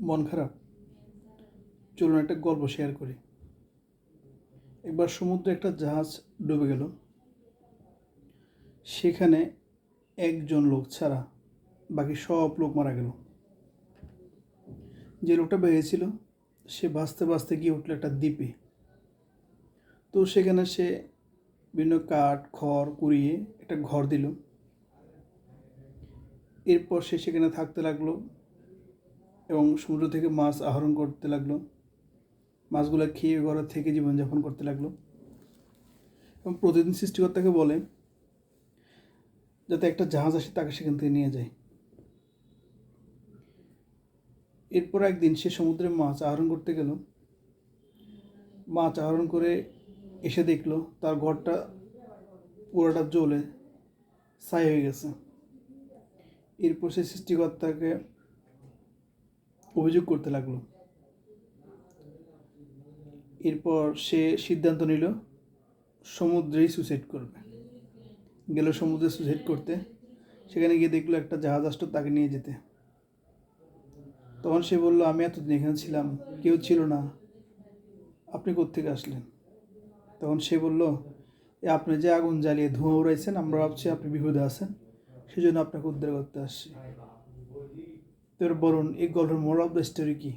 মন খারাপ? চলুন একটা গল্প শেয়ার করি। একবার সমুদ্রে একটা জাহাজ ডুবে গেল। সেখানে একজন লোক ছাড়া বাকি সব লোক মারা গেল। যে লোকটা বেরিয়েছিল, সে বাঁচতে বাঁচতে গিয়ে উঠল একটা দ্বীপে। তো সেখানে সে বিভিন্ন কাঠ, খড় কুড়িয়ে একটা ঘর দিল। এরপর সে সেখানে থাকতে লাগল। এবং সমুদ্র থেকে মাছ আহরণ করতে লাগল। মাছগুলো খেয়ে ঘরে থেকে জীবনযাপন করতে লাগল। এবং প্রতিদিন সৃষ্টিকর্তাকে বলে, যাতে একটা জাহাজ আসে তাকে সেখান থেকে নিয়ে যায়। এরপর একদিন সে সমুদ্রে মাছ আহরণ করতে গেল। মাছ আহরণ করে এসে দেখল, তার ঘরটা পুরোটা জ্বলে ছাই হয়ে গেছে। এরপর সে সৃষ্টিকর্তাকে অভিযোগ করতে লাগল। এরপর সে সিদ্ধান্ত নিল, সমুদ্রেই সুসাইড করবে। গেল সমুদ্রে সুসাইড করতে। সেখানে গিয়ে দেখল একটা জাহাজ আসতো তাকে নিয়ে যেতে। তখন সে বলল, আমি এতদিন এখানে ছিলাম, কেউ ছিল না। আপনি কোত্থেকে আসলেন? তখন সে বলল, "এ আপনি যে আগুন জ্বালিয়ে ধোঁয়া উড়াইছেন, আমরা ভাবছি আপনি বিপদে আছেন। সেই জন্য আপনাকে উদ্ধার করতে আসছি। তোর বলুন এই গল্পের মোরাল দ্য স্টোরি কি?